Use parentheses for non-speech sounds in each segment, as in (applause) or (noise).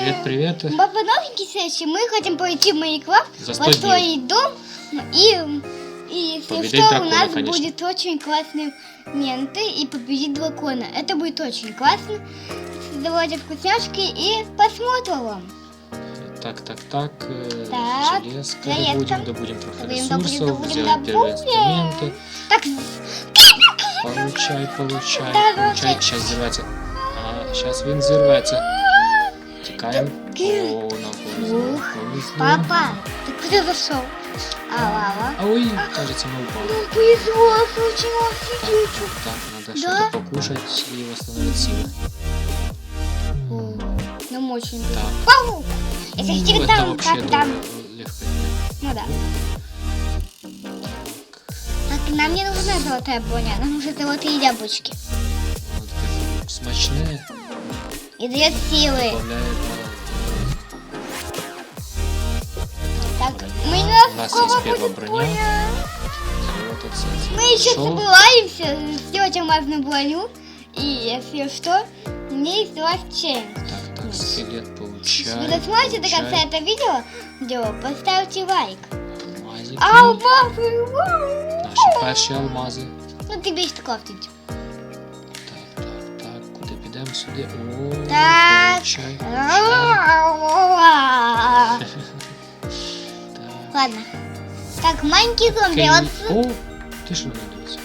Привет, привет. Папа, новенький сессии. Мы хотим пойти в Майнкрафт, За 100 построить дом. И, и если Победить что, дракона, у нас конечно. будет очень классные моменты и победить дракона. Это будет очень классно. Давайте вкусняшки и посмотрим. Так, так, так. э, Так, Железка железка. добудем, добудем трохи Добудем, добудем, ресурсов, добудем, сделаем первые добудем. инструменты. Так, Получай, получай, Так, получай. окей. Сейчас зірветься. А, зараз він зірветься. Тікаємо. О, повезло. Повезло. папа, ты куда зашел? А, лава. А ой, кажется, мы упали. Ну, повезло, случилось Так, сидючу. так, надо Да? что-то покушать и восстановить силы. О, Нам очень Так. Пау! Если Ну, это там, вообще так, там. дуже легко. Ну да. Так, нам не нужна золотая броня, нам нужны золотые яблочки. Вот таке смачне. И две силы. Так, мы У не нас есть первая броня. Мы еще собираемся сделать алмазную броню. И если что, у есть лайф чейн. Так, так, скелет получай. Вы досмотрите до конца это видео, видео, поставьте лайк. Алмазы! вау! Наші перші алмази. Ну тебе есть крафтить. Так, так, так. Підемо сюди? О, Так. Так. (laughs) Ладно. Так, маленький зомби, Окей. вот О, ти що не дивишся?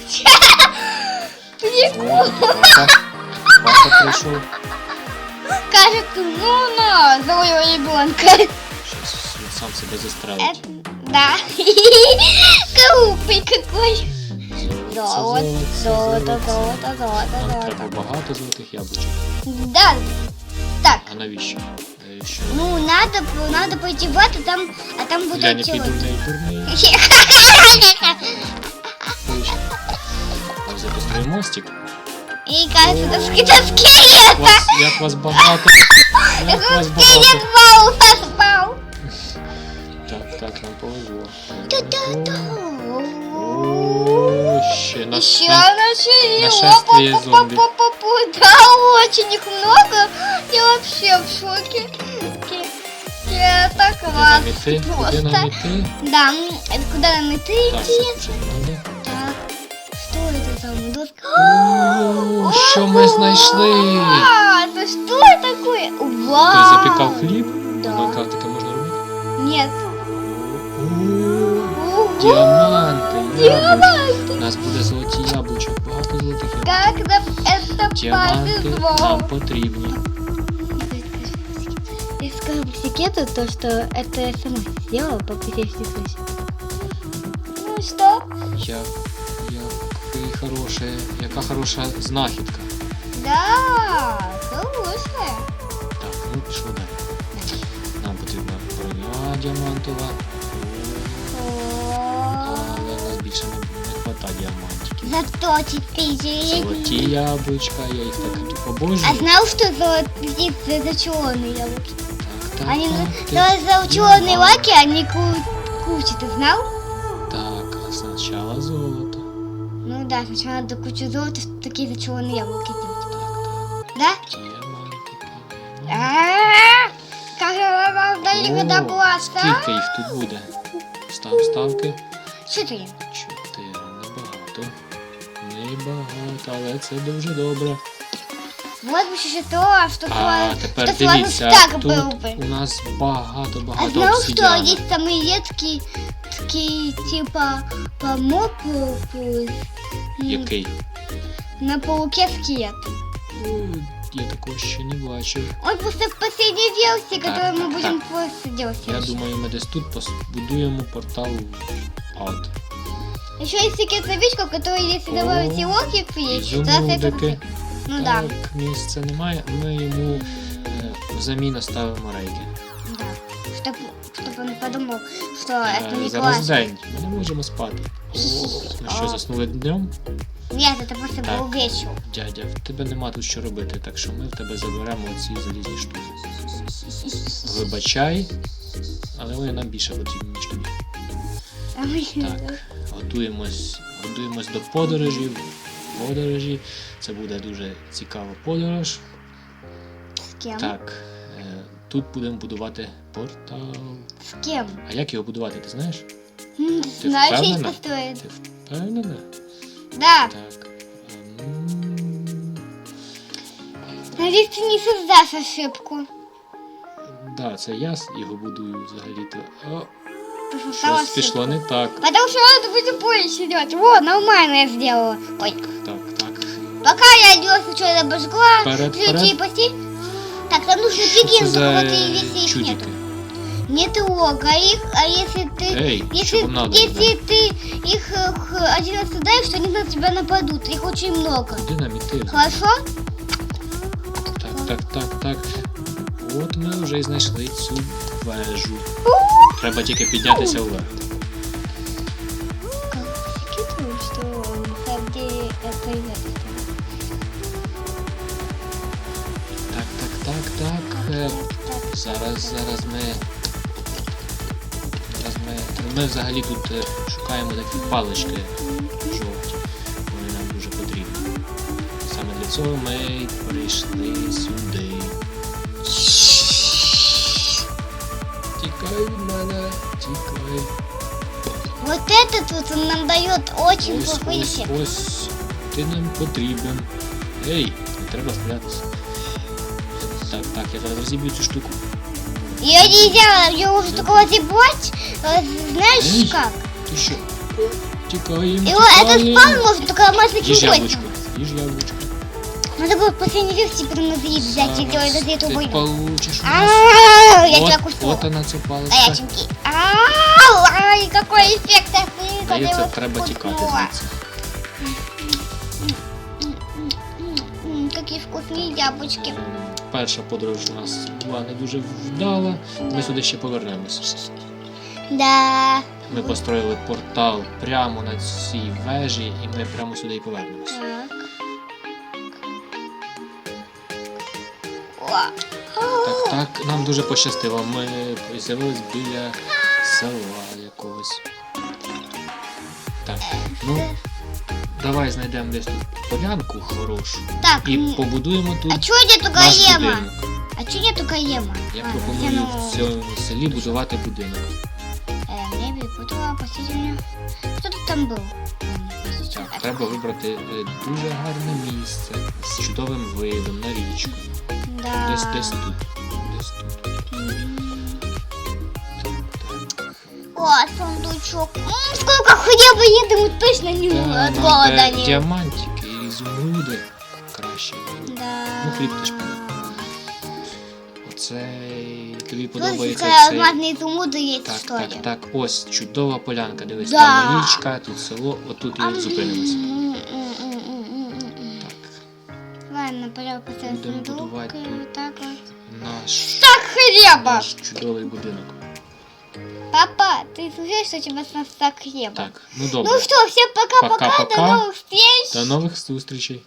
прикол. О, папа. Папа прийшов. Кажется, ну на своего ребенка. Щас він сам себе застрелить. Это, да. (laughs) Глупый какой. Золото, золото, золото, золото, Нам золото. треба багато золотих яблучок. Да. Так, А навіщо? Що? ну надо, надо пойти в это, там, а там будут Глянь, эти який вот. дурний, дурний. (laughs) Ось запустив мостик. И кажется, это скелет Як вас, багато. (laughs) Як вас багато. Так, так, нам повезло. Та-та-та. О, ще на Еще на- нашли. нашествие Опа, зомби. опа, опа, опа. Да, очень их много. Я вообще в шоке. Ки- Это Куди нам класс. іти? Куди нам Просто. іти? Да, м, это куда нам идти, Так, интересно? це вже надо. Так, что это там? Доска? О, що ми знайшли? А, это что такое? Вау. Хтось запікав хліб? Да. Майнкрафт таке можна робити? Нет. О, Ого. Діаманти, яблучки. Диаманты. У нас буде золоті яблучок, багато золотих яблучок. Как нам это Діаманти повезло. нам потрібні. Я скажу по секрету то, что это я сама сделала по посещению Ну что? Я, який хороше, яка хороша знахідка. Да, хорошая. Так, ну пішли далі. Нам потрібна броня діамантова. Але у нас більше не, не хватає діамантиків. Зато теперь... Золоті яблучка, я їх так тут А обожнюю. знал, что золотые зачелные яблоки? Так, Они так, за зачелные лаки, они ку- куча, ты знал? Так, а спочатку золото. Ну да, сначала надо кучу золота, чтобы такие зачелные яблоки делать. Так, Да? так, діамантики. А-а-а! Как я вас далеко О, добраться? Скільки їх тут буде? Став ставки. Четыре. Чотири. Небагато. Небагато, але це дуже добре. Вот бы еще то, что А сразу- тепер что сразу дивіться, так тут был бы. у нас А багато-багато знал, что обсидіану. есть самые редкие, такие типа помопу Який? на пауке скелет. Ну, Я такого ще не бачив. Он просто в последней версии, Так, которую мы так, будем так. просто делать. Я думаю, ми десь тут побудуємо портал ад. Еще есть секретная вещь, в которой если О, добавить логик, то это Ізумрудики. Ну да. Так, місця немає, ми йому е, взамін оставимо рейки. Да. Чтоб, чтоб он подумал, что Е, это не Зараз классно. день, ми не можемо спати. О, ми що, заснули днем? Нет, это просто Так. был вечер. Дядя, в тебе нема тут що робити, так що ми в тебе заберемо ці залізні штуки. (laughs) Вибачай, але вони нам більше потрібні, ніж тобі. А мы- Так, готуємось, готуємось до подорожі. Подорожі. Це буде дуже цікава подорож. С кем? Так, е, тут тут будемо будувати портал. С кем? А як його будувати, ти знаєш? М, Ты Знаешь, есть впевнена? построить. Ти впевнена? Да. Так. Ем, Надеюсь, ты не создашь ошибку. Да, це я с- його будую взагалі-то. Щось пішло не так. Потому что надо будет позже делать. Во, нормально я сделала. Ой. Так, так. Пока я делала сначала обожгла, Вперед, ключи вперед. пусти. Так, нам нужно прикинуть, за вот и если их чудики? нету. Не трогай их, а если ты... Ей, Если, надо? если ты их э, х- один раз ударишь, то они на тебя нападут. Их очень много. Куди нам іти? Хорошо? Так, так, так, так. От ми вже й знайшли цю вежу. Треба тільки піднятися вверх. Так, так, так, так. Зараз, зараз ми. Зараз ми. Ми взагалі тут е, шукаємо такі палички жовті. Вони нам дуже потрібні. Саме для цього ми прийшли сюди. Тікай від мене, тікай. Вот этот вот он нам дает очень Ось, плохой ось, эффект. ось. Ти нам потрібен. Ей, не треба стрілятися. Так, так, я зараз розіб'ю цю штуку. Ее нельзя, ее уже только возебать, э, знаешь Эй. как? Ти що? Тікаємо, Его этот тікаємо. спал можно только ломать таким Їж кольцом. яблучко, їж яблучко. Надо было последний век теперь на зрит взять и сделать Зараз за эту ти войну. получиш у нас. Ау, Я тебя От, куснула. от вона ця паличка. Горяченький. Ау, ай, какой эффект от когда я Здається, его треба тікати куснула. звідси. М, Какие вкусные яблочки. Ем, Перша подорож у нас була не дуже вдала. Ми сюди ще повернемося. Да. Ми построїли портал прямо на цій вежі, і ми прямо сюди і повернемося. Так. Так, так, нам дуже пощастило. Ми з'явились біля села якогось. Так, ну давай знайдемо десь тут полянку хорошу Так, і м, побудуємо тут а чё нету наш гаема? будинок. А чё нету гаема? Я Ладно, пропоную я в ну, цьому селі будувати будинок. Э, мне перепутала, простите меня. Кто тут там был? М, сейчас. Так, треба вибрати е, дуже гарне місце з чудовим видом на річку. Да. Десь десь тут. Десь тут. О, сундучок. М, сколько хлеба думаю, точно не Та, от нам голода треба не. діамантики і ізумруди краще. Да. Ну, хліб теж подав. Оце тобі Ну, подобається сказала, цей. алмазные изумруды есть, Так, что ли? так, так, ось чудова полянка. Дивись, Да. там річка, тут село, отут і зупинимося. м, Будувати тут. так наш, Так хлеба! наш чудовий будинок. Папа, ты слышишь, что у тебя на стак хлеба? Так, ну добре. Ну что, всем пока-пока, Пока-пока. до новых встреч! До нових зустрічей.